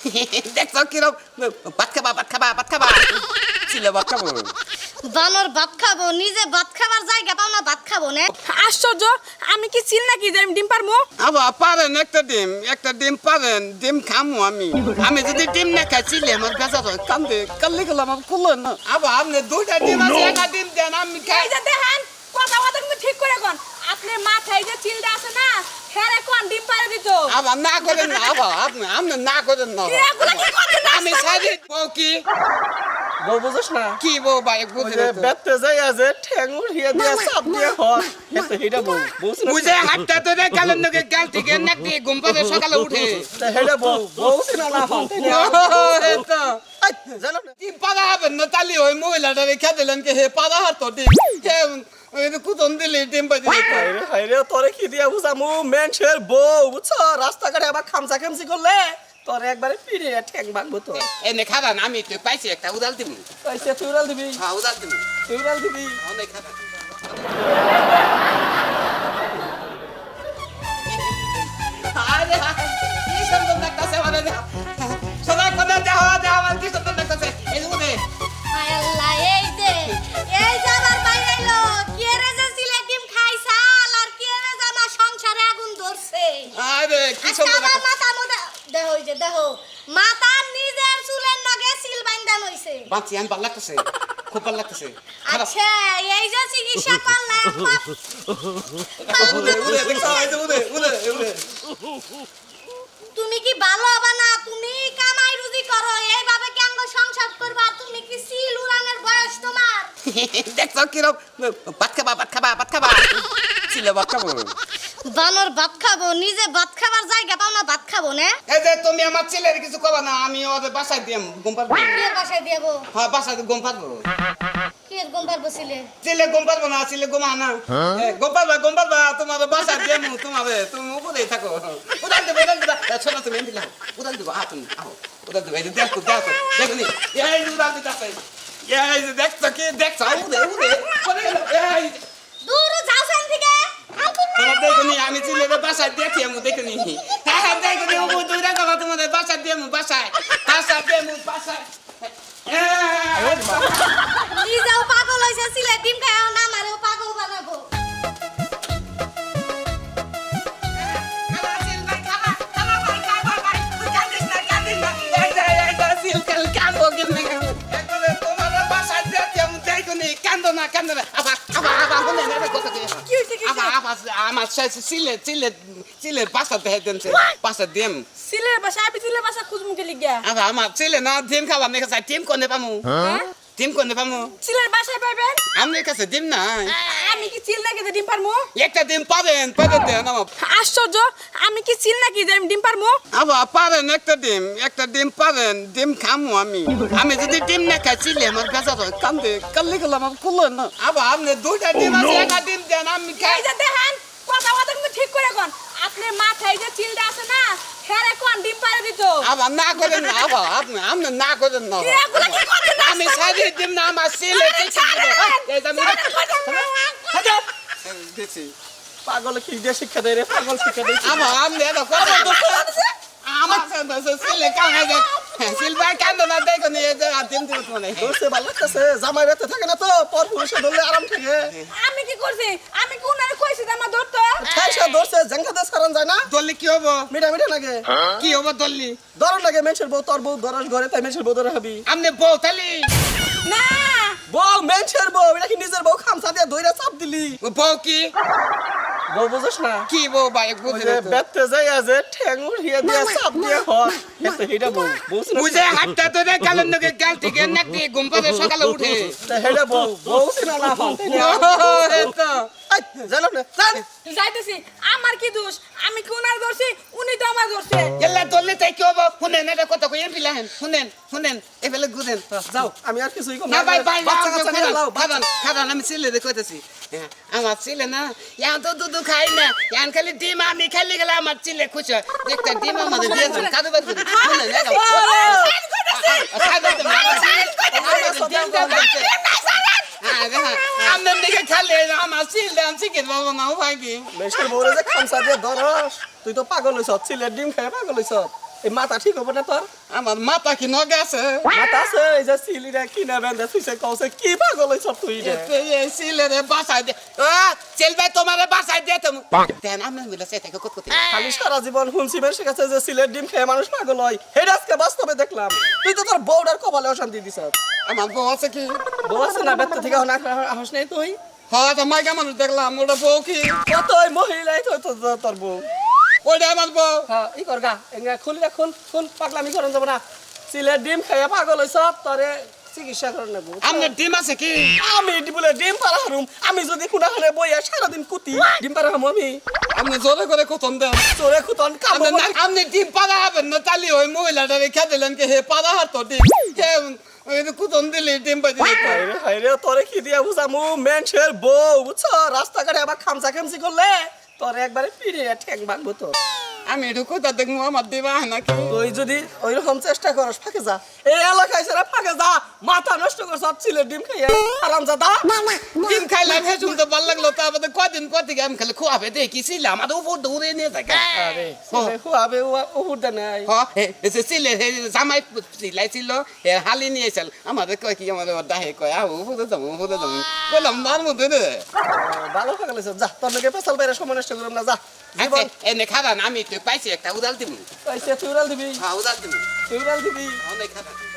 দেখছ কিরম? ভাত খাবা ভাত খাবা ভাত খাবা। ছিল ভাত খাব। বানর ভাত খাব নিজে ভাত খাবার জায়গা পাও না ভাত খাব না। আশ্চর্য আমি কি চিল নাকি যে ডিম পারব আবার পারেন একটা ডিম একটা ডিম পারেন ডিম খামু আমি। আমি যদি ডিম না খাই চিলে আমার বেজা হয় কান্দে কাল্লি গেলাম আমার কুলো না। আবার আপনি দুইটা ডিম আছে একটা ডিম দেন আমি খাই। এই যে কথা কথা ঠিক করে কোন। আপনি মাথায় যে চিলটা আছে না হ্যাঁ কোন ডিম পারে দিত আবার না করেন না আবার আপনি আপনি না করেন না। এগুলো কি করেন আমি সাজি বউ কি? বউ বুঝছ না? কি বউ ভাই বুঝে বেতে যাই আছে ঠ্যাং উঠিয়ে দিয়ে চাপ দিয়ে হয়। এটা হেটা বউ বউ বুঝে হাতটা তো রে গালের নগে গাল থেকে নাকি ঘুম পাবে সকালে উঠে। হেটা বউ বউ সিনা না হন তো। জানো না পাড়া হবেন না তালি ওই মহিলাটা রেখে দিলেন কি? হে পাড়া হাত কুতন দিলে ডিম বাজি হাইরে হাইরে তোরে কি দিয়া বুঝামু? মেনছের বউ বুঝছ? রাস্তাঘাটে আবার খামচা খামচি করলে তোরে একবারে পিড়ে ঠ্যাং ভাঙবো তো। এনে খারান আমি তুই পাইছি একটা উদাল দিবি পাইছে তুই উদাল দিবি? হ্যাঁ উদাল দিবি তুই উদাল দিবি? অনেক খারান আরে কি আজকে সুন্দর আমার লাগতাছে মাথা মধ্যে দেখো এই যে দেখো মাথা নিজের চুলের নগে সিল বাইন্দান হইছে বাঁচি আমি ভালো লাগতেছে খুব ভালো লাগতেছে। আচ্ছা এই যে চিকিৎসা করলে উদে উদে দেখছ এই উদে উদে উদে। তুমি কি ভালো হবে না? তুমি কামাই রুজি করো এইভাবে কেন সংসার করবা? তুমি কি সিল উড়ানের বয়স তোমার? দেখছ কিরম? ভাত খাবা ভাত খাবা ভাত খাবা। ছিল ভাত খাব। বানর ভাত খাব নিজে ভাত খাবার জায়গা পাও না ভাত খাব না। এই যে তুমি আমার ছেলের কিছু করবা না আমি ওদের বাসায় দিয়ে ঘুম পারব বাসায় দিব হ্যাঁ বাসায় ঘুম পারব ছেলে? না ছেলে ঘুমা না। এ, ঘুম পারবা ঘুম পারবা তোমার বাসায় দিয়ে তোমার তুমি উপরেই থাকো। উদাল দেবো উদাল দেবো। ছোট তুমি এমনি লাও উদাল দেবো আহ তুমি আহ উদাল দেবো দেখো দেখো দেখো নি এই যে দিতে এই দেখছ কি দেখছ উদে উদে পরে গেল এই যে- দূর যাও সেন থেকে তোমার দেখুনি, আমি ছেলেদের বাসায় দেখি আমি দেখুনি হ্যাঁ হ্যাঁ দেখুনি ও দুই টাকা তোমাদের বাসায় দিয়ে বাসায়। বাসায় দিয়ে বাসায়। কি হইছে? সিলের বাসা আমি সিলের বাসা খুঁজমুখে লিগা আমার ছেলে না ডিম খাবার নেই ডিম কোনে পামু ডিম কোনে পামু? সিলের বাসায় পাইবেন আমার কাছে ডিম নাই। আমি কি চিল নাকি যে ডিম পারব একটা ডিম পাবেন পাবেন দেন আশ্চর্য আমি কি চিল নাকি যে ডিম পারব আবার পারেন একটা ডিম একটা ডিম পারেন ডিম খামু আমি। আমি যদি ডিম না খাই চিলে আমার বেজা হয় কান্দে কাল্লি গেলাম আমার কুলো না। আবার আপনি দুইটা ডিম আছে একটা ডিম দেন আমি খাই। এই যে দেখেন কথা কথা কিন্তু ঠিক করে কোন। আপনি মাথায় যে চিলটা আছে না হ্যাঁ কোন ডিম পারে দিত। আবার না করেন না আবার আপনি আপনি না করেন না কি করেন না? আমি সারি ডিম না আমার ছাড়েন! দেখছি পাগল কি দিয়ে শিক্ষা দেয় রে পাগল শিক্ষা দেয় আপনি এটা কথা আমার ছেলে কামাই যায় সিলভার কান্দো না দেখো নি এই যে ডিম দিব তোমার ধরছে ভালো লাগতেছে জামাই রাতে থাকে না তো পর পুরুষে ধরলে আরাম থাকে আমি কি করছি আমি কোন আর কইছি যে আমার ধরতো ধরছে জেঙ্গাতে সারান যায় না? দললি কি হব? মিঠা মিঠা লাগে। কি হব দললি? ধরন লাগে মেনছের বউ তোর বউ ধরস ঘরে তাই মেনছের বউ ধরে হবি আপনি বউ তালি। না। বউ মেনসের বউ এটা কি নিজের বউ খামসা দিয়ে চাপ দিলি? বউ কি? বউ বুঝছ না? কি বউ ভাই ওই বুঝে যে বেতে যাই আছে ঠ্যাং উঠিয়ে দিয়ে চাপ দিয়ে হয়। এটা হেটা বউ বুঝে হাতটা তো রে গালের নগে গাল থেকে নাকি ঘুম পাবে সকালে উঠে। হেটা বউ বউ সিনা না তো। জানো না? যাইতেছি। আমার কি দোষ? আমি কোন আর ধরছি উনি তো আমার ধরছে এলা দললি তাই কি হব? শুনেন এটা কথা কই শুনেন শুনেন এবেলে গুদেন যাও আমি আর কিছুই কম না। ভাই ভাই খাবান আমি ছেলে দেখে কইতেছি। আমার ছেলে না ইয়ান তো দুধ খাই না ইয়ান খালি ডিম আমি খালি গেলে আমার ছেলে খুশি হয় একটা ডিম আমাদের দিয়ে দেন কাদু আমার দিকে খালি আমার ছিল দেন চিকেন বাবু না উপায় কি মেশের বউরে যে খামসা দিয়ে ধরস তুই তো পাগল হইছ ছিলের ডিম খেয়ে পাগল হইছ এই মাথা ঠিক হবে না তোর? আমার মাথা কি নগে আছে? মাথা আছে এই যে সিলিরা কিনা বেঁধে তুইছে কৌছে কি পাগল হইছ তুই রে? সিলেরে বাসায় দে চেল ভাই তোমারে বাসায় দে তুমি। দেন আমি মিলে সে থেকে কত কত খালি সারা জীবন শুনছি মানুষের কাছে যে সিলের ডিম খেয়ে মানুষ পাগল হয়। হেটা আজকে বাস্তবে দেখলাম। তুই তো তোর বউটার কপালে অশান্তি দিছ আমার বউ আছে কি? বউ আছে না ব্যক্ত থেকে অনেক আহস নেই তুই? হ্যাঁ তো মাইকা মানুষ দেখলাম ওটা বউ কি? কত ওই মহিলাই তো- তোর বউ। আমার বউ হ্যাঁ ই কর গা এঙ্গা খুল গা খুল খুল পাগলামি করেন যাব না। সিলের ডিম খেয়ে পাগল হইছ তরে চিকিৎসা করে নেব। আপনার ডিম আছে কি? আমি বলে ডিম হারুম আমি যদি কোনাখানে বইয়া সারাদিন কুতি ডিম পাড়া হারুম আমি। আপনি জোরে করে কতন দেন চোরে খুতন কাম আপনি না আপনি ডিম পাড়া হবেন না তালি ওই মহিলাটা রেখে দিলেন কি হে পাড়া হাত তো ডিম। হে কুতন দিলে ডিম হাইরে হাইরে তোরে কি দিয়া বুঝামু? মেনছের বউ বুঝছ? রাস্তাঘাটে আবার খামচা খামচি করলে? তোর একবারে পিড়ে ঠ্যাং ভাঙবো তো। আমি কোথা দেখব আমার দিবা নাকি? তুই যদি ওই রকম চেষ্টা করস ফাঁকে যা। এই এলাকায় সেরা ফাঁকে যা। মাথা নষ্ট করছ ছিলের ডিম খাইয়া আরাম যা দা ডিম খাইলাম হে শুনতে ভালো লাগল তারপরে কদিন কত থেকে আমি খালি খোয়াবে দেখিছিলাম আমার উপর দৌড়ে নিয়ে থাকে আরে খুয়াবে উহুর দে নাই হ এসে সিলে হে জামাই সিলাইছিল হে হালি নিয়েছিল আমাদের কয় কি আমাদের দাহে কয় আহ উপরে যাব উপরে যাব। বললাম মার মধ্যে রে ভালো ফাঁকা যা তোর লোকে পেছাল বাইরে সময় নষ্ট করলাম না যা। এনে খারান আমি তো পাইছি একটা উদাল দিব পাইছে তুই উদাল দিবি হ্যাঁ উদাল দিব তুই উড়াল দিবি অনেক খারান